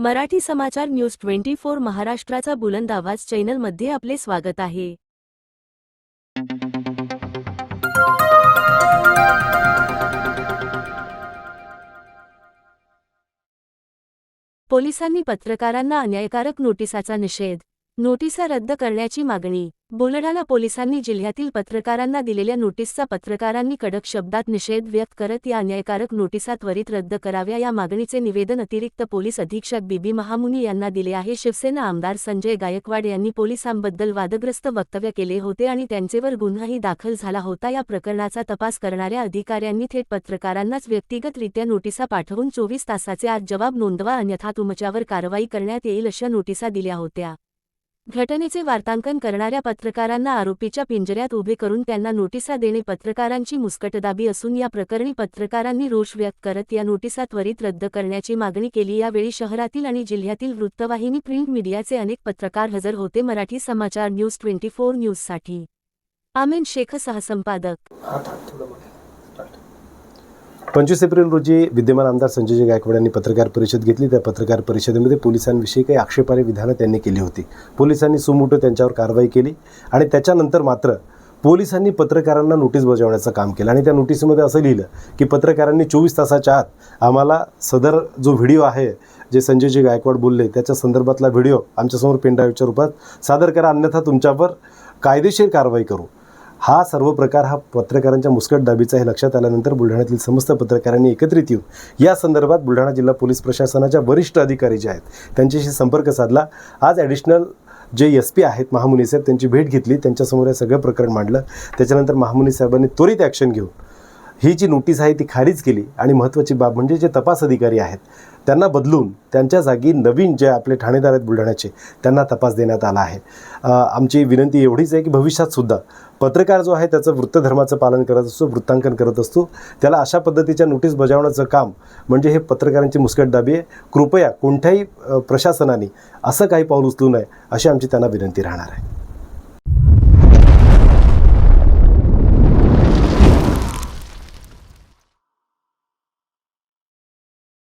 Marathi Samachar news twenty four महाराष्ट्राचा बुलंद आवाज चॅनलमध्ये आपले स्वागत आहे. पोलिसांनी पत्रकारांना अन्यायकारक नोटिसाचा निषेध नोटिसा रद्द करण्याची मागणी. बुलढाणा पोलिसांनी जिल्ह्यातील पत्रकारांना दिलेल्या नोटीसचा पत्रकारांनी कडक शब्दात निषेध व्यक्त करत या अन्यायकारक नोटिसा त्वरित रद्द कराव्या या मागणीचे निवेदन अतिरिक्त पोलीस अधीक्षक बीबी महामुनी यांना दिले आहे. शिवसेना आमदार संजय गायकवाड यांनी पोलिसांबद्दल वादग्रस्त वक्तव्य केले होते आणि त्यांचेवर गुन्हाही दाखल झाला होता. या प्रकरणाचा तपास करणाऱ्या अधिकाऱ्यांनी थेट पत्रकारांनाच व्यक्तिगतरित्या नोटिसा पाठवून चोवीस तासाचे आज जबाब नोंदवा अन्यथा तुमच्यावर कारवाई करण्यात येईल अशा नोटिसा दिल्या होत्या. घटनेचे वार्तांकन करणाऱ्या पत्रकारांना आरोपीच्या पिंजऱ्यात उभे करून त्यांना नोटिसा देणे पत्रकारांची मुस्कटदाबी असून या प्रकरणी पत्रकारांनी रोष व्यक्त करत या नोटिसा त्वरित रद्द करण्याची मागणी केली. यावेळी शहरातील आणि जिल्ह्यातील वृत्तवाहिनी प्रिंट मीडियाचे अनेक पत्रकार हजर होते. Marathi Samachar news twenty four न्यूजसाठी. आमेन शेख सहसंपादक पंचवीस एप्रिल रोजी विद्यमान आमदार संजयजी गायकवाड यांनी पत्रकार परिषद घेतली. त्या पत्रकार परिषदेमध्ये पोलिसांविषयी काही आक्षेपार्ह विधानं त्यांनी केली होती. पोलिसांनी सुमोटो त्यांच्यावर कारवाई केली आणि त्याच्यानंतर मात्र पोलिसांनी पत्रकारांना नोटीस बजावण्याचं काम केलं. आणि त्या नोटीसमध्ये असं लिहिलं की पत्रकारांनी चोवीस तासाच्या आत आम्हाला सदर जो व्हिडिओ आहे जे संजयजी गायकवाड बोलले त्याच्या संदर्भातला व्हिडिओ आमच्यासमोर पेनड्राईव्हच्या रूपात सादर करा. अन्यथा तुमच्यावर कायदेशीर कारवाई करू. हा सर्व प्रकार हा पत्रकारांच्या मुस्कट दाबीचा हे लक्षात आल्यानंतर बुलढाण्यातील समस्त पत्रकारांनी एकत्रित येऊन या संदर्भात बुलढाणा जिल्हा पोलीस प्रशासनाच्या वरिष्ठ अधिकारी जे आहेत त्यांच्याशी संपर्क साधला. आज ॲडिशनल जे एस पी आहेत महामुनी साहेब त्यांची भेट घेतली. त्यांच्यासमोर हे सगळं प्रकरण मांडलं. त्याच्यानंतर महामुनी साहेबांनी त्वरित ॲक्शन घेऊन ही जी नोटीस आहे ती खारीज केली आणि महत्त्वाची बाब म्हणजे जे तपास अधिकारी आहेत त्यांना बदलून त्यांच्या जागी नवीन जे आपले ठाणेदार आहेत बुलढाण्याचे त्यांना तपास देण्यात आला आहे. आमची विनंती एवढीच आहे की भविष्यात सुद्धा पत्रकार जो आहे त्याचं वृत्तधर्माचं पालन करत असतो वृत्तांकन करत असतो. त्याला अशा पद्धतीच्या नोटीस बजावण्याचं काम म्हणजे हे पत्रकारांची मुस्कटदाबी आहे. कृपया कोणत्याही प्रशासनाने असं काही पाऊल उचलू नये अशी आमची त्यांना विनंती राहणार आहे.